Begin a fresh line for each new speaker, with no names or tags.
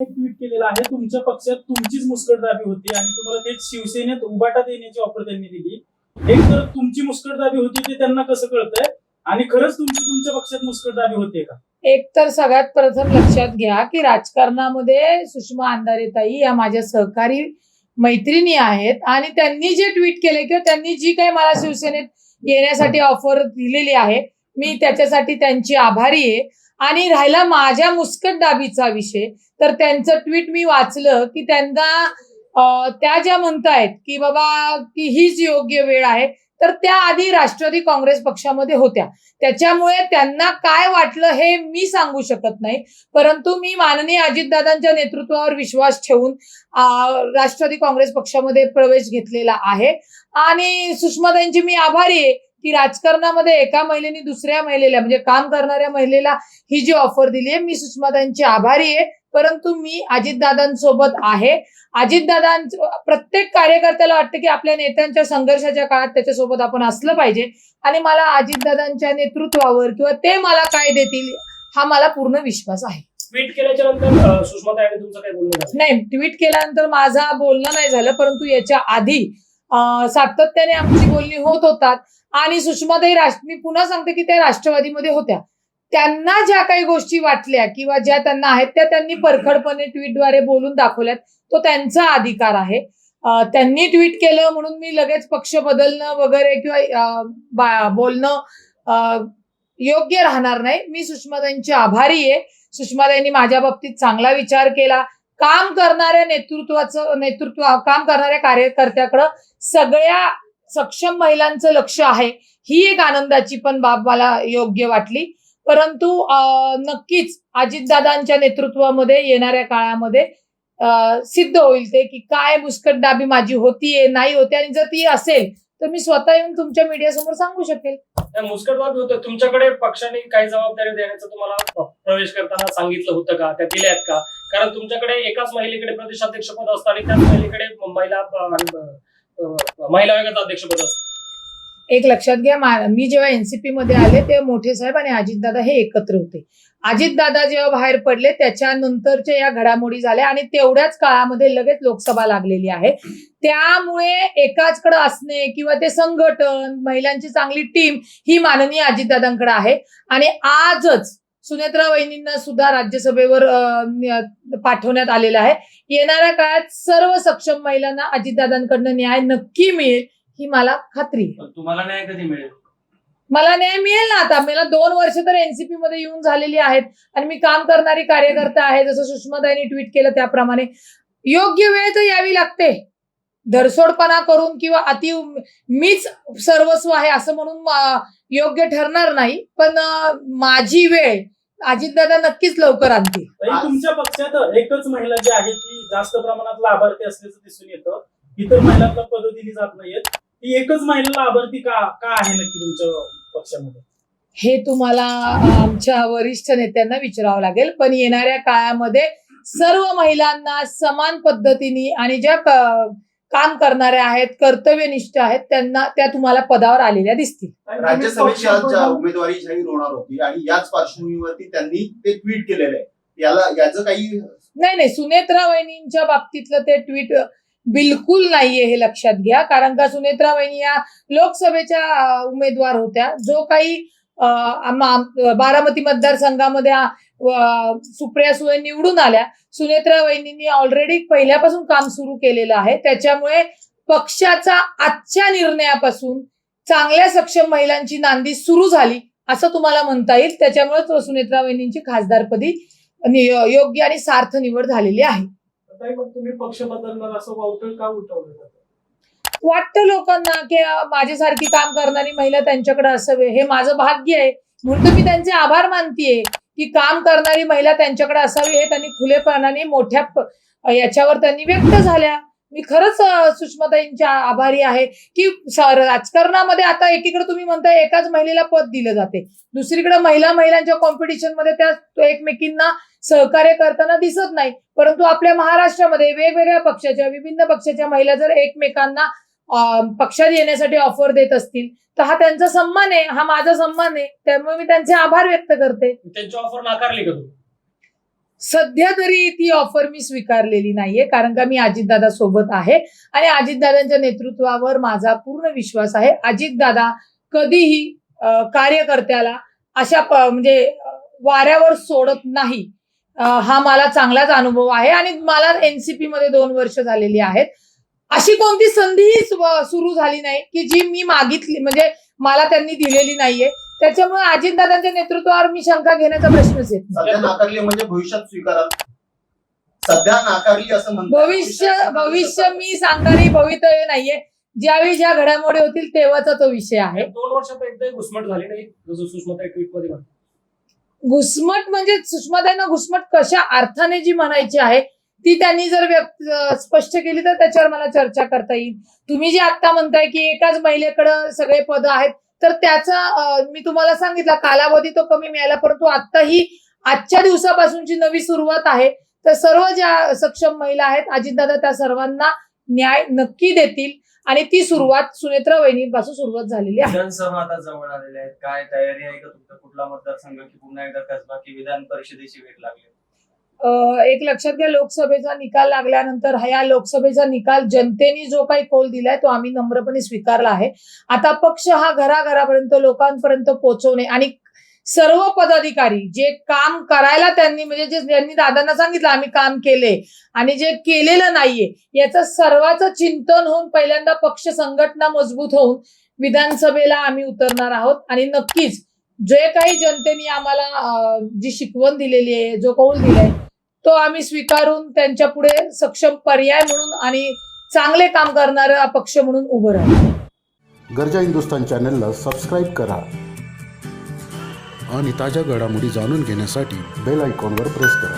Tweet केलेलं आहे. तुमच्या पक्षात तुमचीच मुस्कटदाबी होती आणि तुम्हाला तेच शिवसेनेत उबाटा देण्याची ऑफर त्यांनी दिली. एक तर तुमची मुस्कटदाबी होती ते त्यांना कसं कळतंय? आणि खरंच तुमची तुमच्या पक्षात मुस्कटदाबी होते का?
एक तर सगळ्यात प्रथम लक्षात घ्या की राजकारणामध्ये सुषमा अंधारेताई या माझ्या सहकारी मैत्रिणी आहेत आणि त्यांनी जे ट्विट केले किंवा त्यांनी जी काही मला शिवसेनेत येण्यासाठी ऑफर दिलेली आहे मी त्याच्यासाठी त्यांची आभारी आहे. आणि राहिला माझ्या मुस्कट दाबीचा विषय. तर त्यांचं ट्विट मी वाचलं की त्यांना त्या ज्या म्हणतायत की बाबा की हीच योग्य वेळ आहे तर त्या आधी राष्ट्रवादी काँग्रेस पक्षामध्ये होत्या. त्याच्यामुळे त्यांना काय वाटलं हे मी सांगू शकत नाही. परंतु मी माननीय अजितदादांच्या नेतृत्वावर विश्वास ठेवून राष्ट्रवादी काँग्रेस पक्षामध्ये प्रवेश घेतलेला आहे. आणि सुषमाताईंची मी आभारी आहे की राजकारणामध्ये एका महिलेने दुसऱ्या महिलेला म्हणजे काम करणाऱ्या महिलेला ही जी ऑफर दिली आहे मी सुषमाताईंची आभारी आहे. परंतु मी अजितदादांसोबत आहे. अजितदादां प्रत्येक कार्यकर्त्याला वाटतं की आपल्या नेत्यांच्या संघर्षाच्या काळात त्याच्यासोबत आपण असलं पाहिजे. आणि मला अजितदादांच्या नेतृत्वावर किंवा ते मला काय देतील हा मला पूर्ण विश्वास आहे.
ट्विट केल्याच्यानंतर अं, सुषमा ताई तुमचं काय बोलणं झालं?
नाही ट्विट केल्यानंतर माझा बोलणं नाही झालं परंतु याच्या आधी सातत्याने आमची बोलणी होत होतात. आणि सुषमाताई राष्ट्र मी पुन्हा सांगते की त्या राष्ट्रवादीमध्ये होत्या. त्यांना ज्या काही गोष्टी वाटल्या किंवा ज्या त्यांना आहेत त्या त्यांनी परखडपणे ट्विटद्वारे बोलून दाखवल्यात. तो त्यांचा अधिकार आहे. त्यांनी ट्विट केलं म्हणून मी लगेच पक्ष बदलणं वगैरे किंवा बोलणं योग्य राहणार नाही. मी सुषमाताईंची आभारी आहे. सुषमाताईंनी माझ्या बाबतीत चांगला विचार केला. काम करणाऱ्या नेतृत्वाचं नेतृत्व काम करणाऱ्या कार्यकर्त्याकडं सगळ्या सक्षम महिलांचं लक्ष आहे. ही एक आनंदाची पण बाब मला योग्य वाटली. परंतु नक्कीच अजितदादांच्या नेतृत्वामध्ये येणाऱ्या काळामध्ये सिद्ध होईल ते की काय मुस्कटदाबी माझी होतीये नाही होते आणि जर ती असेल तर मी स्वतः येऊन तुमच्या मीडियासमोर सांगू शकेल.
मुस्कटदाबी होतं. तुमच्याकडे पक्षाने काही जबाबदारी देण्याचं तुम्हाला प्रवेश करताना सांगितलं होतं का? त्या दिल्या आहेत का? कारण तुमच्याकडे एकाच महिलेकडे प्रदेशाध्यक्ष पद असतं आणि त्याच महिलेकडे महिला महिला आयोगाचं अध्यक्षपद असतं.
एक लक्षात घ्या मी जेव्हा एनसीपी मध्ये आले तेव्हा मोठे साहेब आणि अजितदादा हे एकत्र होते. अजितदादा जेव्हा बाहेर पडले त्याच्यानंतरच्या या घडामोडी झाल्या आणि तेवढ्याच काळामध्ये लगेच लोकसभा लागलेली आहे. त्यामुळे एकाचकडे असणे किंवा ते संघटन महिलांची चांगली टीम ही माननीय अजितदादांकडे आहे. आणि आजच सुनेत्रा वहिनींना सुद्धा राज्यसभेवर पाठवण्यात आलेलं आहे. येणाऱ्या काळात सर्व सक्षम महिलांना अजितदादांकडनं न्याय नक्की मिळेल ही मला खात्री आहे.
तुम्हाला न्याय कधी मिळेल?
मला न्याय मिळेल ना आता. मला दोन वर्ष तर एनसीपी मध्ये येऊन झालेली आहेत. आणि मी काम करणारी कार्यकर्ता आहे जसं सुषमाताईंनी ट्विट केलं त्याप्रमाणे. योग्य वेळ तर यावी लागते. धरसोडपणा करून किंवा अति मीच सर्वस्व आहे असं म्हणून योग्य ठरणार नाही. पण माझी वेळ अजितदादा नक्कीच लवकर आणतील.
तुमच्या पक्षात एकच महिला जी आहे ती जास्त प्रमाणात लाभार्थी असल्याचं दिसून येतं. इतर महिलांना पद दिली जात नाहीयेत. ती एकच महिला लाभार्थी का का आहे नक्की तुमच्या पक्षामध्ये?
हे तुम्हाला आमच्या वरिष्ठ नेत्यांना विचारावं लागेल पण येणाऱ्या काळामध्ये सर्व महिलांना समान पद्धतीने आणि ज्या क- काम करणाऱ्या आहेत कर्तव्यनिष्ठ आहेत त्यांना त्या तुम्हाला पदावर आलेल्या दिसतील.
राज्यसभेच्या ज्या उमेदवारी जाहीर होणार होती आणि याच पार्श्वभूमीवरती त्यांनी ते ट्विट केलेलं आहे. याला याचं काही
नाही नाही सुनेत्रा वहिनींच्या बाबतीतलं ते ट्विट बिलकुल नाहीये हे लक्षात घ्या. कारण का सुनेत्रा वहिनी या लोकसभेच्या उमेदवार होत्या. जो काही बारामती मतदारसंघामध्ये सुप्रिया सुळे निवडून आल्या. सुनेत्रा वहिनींनी ऑलरेडी पहिल्यापासून काम सुरू केलेलं आहे. त्याच्यामुळे पक्षाचा आजच्या निर्णयापासून चांगल्या सक्षम महिलांची नांदी सुरू झाली असं तुम्हाला म्हणता येईल. त्याच्यामुळे सुनेत्रा वहिनींची खासदारपदी योग्य आणि सार्थ निवड झालेली आहे.
तुम्ही पक्ष बदलणार असं वावटळ का उठवलं?
वाटतं लोकांना की माझ्यासारखी काम करणारी महिला त्यांच्याकडे असावे. हे माझं भाग्य आहे. म्हणून मी त्यांचे आभार मानतीये की काम करणारी महिला त्यांच्याकडे असावी हे त्यांनी खुलेपणाने मोठ्या याच्यावर त्यांनी व्यक्त झाल्या. मी खरंच सुषमाताईंच्या आभारी आहे की राजकारणामध्ये आता एकीकडे तुम्ही म्हणताय एकाच महिलेला पद दिलं जाते. दुसरीकडे महिला महिलांच्या कॉम्पिटिशनमध्ये त्या एकमेकींना सहकार्य करताना दिसत नाही. परंतु आपल्या महाराष्ट्रामध्ये वेगवेगळ्या पक्षाच्या विभिन्न पक्षाच्या महिला जर एकमेकांना पक्षात येण्यासाठी ऑफर देत असतील तर हा त्यांचा सन्मान आहे हा माझा सन्मान आहे त्यामुळे मी त्यांचे आभार व्यक्त करते.
त्यांची ऑफर नाकारली का तुम्ही
सध्या तरी ती ऑफर मी स्वीकारलेली नाहीये कारण का मी अजितदादा सोबत आहे आणि अजितदादांच्या नेतृत्वावर माझा पूर्ण विश्वास आहे. अजितदादा कधीही कार्यकर्त्याला अशा म्हणजे वाऱ्यावर सोडत नाही. हा मला चांगलाच अनुभव आहे आणि मला एनसीपी मध्ये दोन वर्ष झालेली आहेत. अशी कोणती संधीही सु- सुरू झाली नाही की जी मी मागितली म्हणजे मला त्यांनी दिलेली नाहीये त्याच्यामुळे अजितदादांच्या नेतृत्वावर मी शंका घेण्याचा प्रश्नच येत नाही.
सध्या नाकारली म्हणजे भविष्यात स्वीकाराल सध्या नाकारली असं म्हणतात
भविष्य भविष्य मी सांगणारी भवितव्य नाहीये ज्यावेळी ज्या घडामोडी होतील तेव्हाचा तो विषय आहे
दोन वर्षात एकदाही घुसमट झाली नाही जसं सुषमाताई ट्विटमध्ये.
घुसमट म्हणजे सुषमाताईंना घुसमट कशा अर्थाने जी म्हणायची आहे ती त्यांनी जर व्यक्त स्पष्ट केली तर त्याच्यावर मला चर्चा करता येईल. तुम्ही जे आता म्हणताय की एकाच महिलेकडं सगळे पद आहेत तर त्याचा मी तुम्हाला सांगितला कालावधी तो कमी मिळाला परंतु आता ही आजच्या दिवसापासूनची नवी सुरुवात आहे. तर सर्व ज्या सक्षम महिला आहेत अजितदादा त्या सर्वांना न्याय नक्की देतील. आणि ती सुरुवात सुनेत्रा वहिनीपासून सुरुवात झालेली आहे.
विधानसभा आता जवळ आलेल्या आहेत. काय तयारी आहे का तुमचा कुठला मतदारसंघ? की पुन्हा एकदा कसबा की विधान परिषदेची वेळ लागली.
एक लक्षात घ्या लोकसभेचा निकाल लागल्यानंतर ह्या या लोकसभेचा निकाल जनतेने जो काही कौल दिलाय तो आम्ही नम्रपणे स्वीकारला आहे. आता पक्ष हा घराघरापर्यंत लोकांपर्यंत पोहोचवणे आणि सर्व पदाधिकारी जे काम करायला त्यांनी म्हणजे जे ज्यांनी दादांना सांगितलं आम्ही काम केले आणि जे केलेलं नाहीये याचं सर्वांचं चिंतन होऊन पहिल्यांदा पक्ष संघटना मजबूत होऊन विधानसभेला आम्ही उतरणार आहोत. आणि नक्कीच जे काही जनतेने आम्हाला जी शिकवण दिलेली आहे जो कौल दिलाय तो आम्ही स्वीकारून त्यांच्या पुढे सक्षम पर्याय म्हणून आणि चांगले काम करणारा पक्ष म्हणून उभं राहू.
गरजा हिंदुस्तान चॅनलला सबस्क्राईब करा
आणि ताज्या घडामोडी जाणून घेण्यासाठी
बेल आयकॉनवर प्रेस करा.